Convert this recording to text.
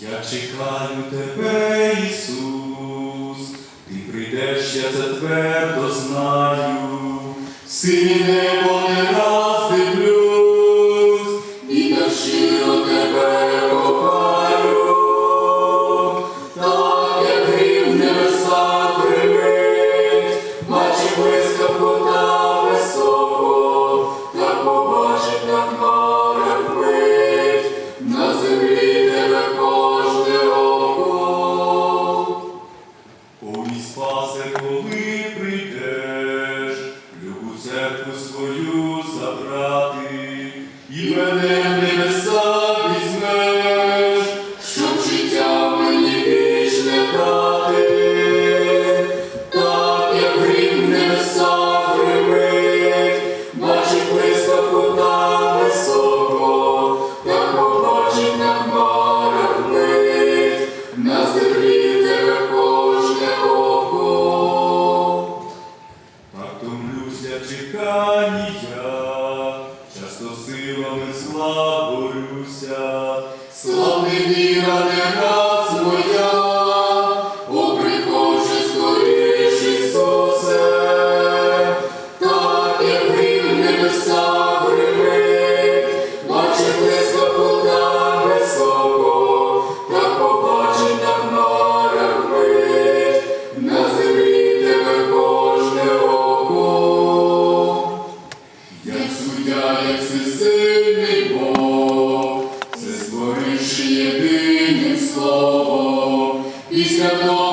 Я чекаю тебе, Ісус, ти прийдеш, я це твердо знаю, сині. церкву свою. Чекання, часто силами слабоюся, борюся, славний віра не рад. Я як всесильний Бог, все створивши єдиним словом, після того.